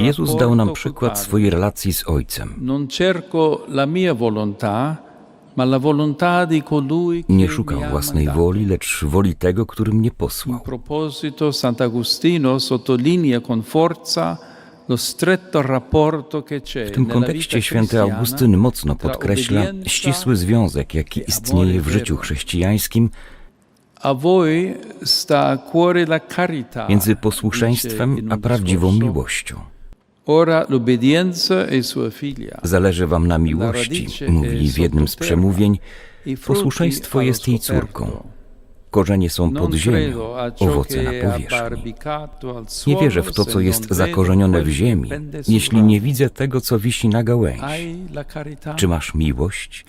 Jezus dał nam przykład swojej relacji z Ojcem. Nie ha własnej woli, lecz woli tego, który mnie posłał. W tym kontekście święty Augustyn mocno podkreśla ścisły związek, jaki istnieje w życiu chrześcijańskim między posłuszeństwem a prawdziwą miłością. Zależy wam na miłości, mówi w jednym z przemówień. Posłuszeństwo jest jej córką. Korzenie są pod ziemią, owoce na powierzchni. Nie wierzę w to, co jest zakorzenione w ziemi, jeśli nie widzę tego, co wisi na gałęzi. Czy masz miłość?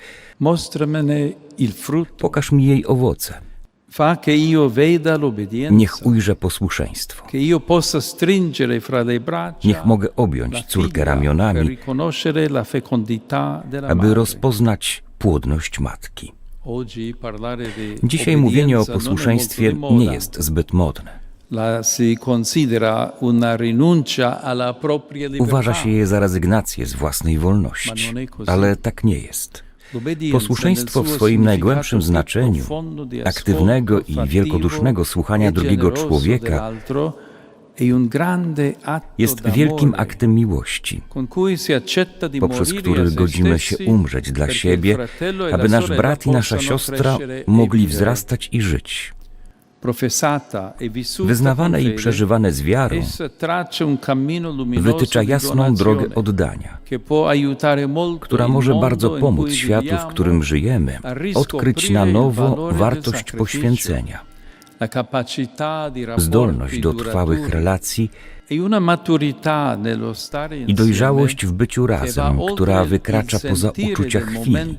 Pokaż mi jej owoce. Niech ujrzę posłuszeństwo. Niech mogę objąć córkę ramionami, aby rozpoznać płodność matki. Dzisiaj mówienie o posłuszeństwie nie jest zbyt modne. Uważa się je za rezygnację z własnej wolności, ale tak nie jest. Posłuszeństwo w swoim najgłębszym znaczeniu, aktywnego i wielkodusznego słuchania drugiego człowieka, jest wielkim aktem miłości, poprzez który godzimy się umrzeć dla siebie, aby nasz brat i nasza siostra mogli wzrastać i żyć. E Wyznawane i przeżywane z wiarą wytycza jasną drogę oddania, która może bardzo pomóc światu, w którym żyjemy, odkryć na nowo wartość poświęcenia, zdolność do trwałych relacji e i dojrzałość w byciu razem, która wykracza poza uczucia chwili,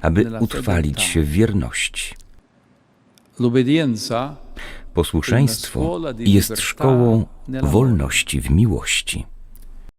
aby utrwalić się w wierności. Posłuszeństwo jest szkołą wolności w miłości.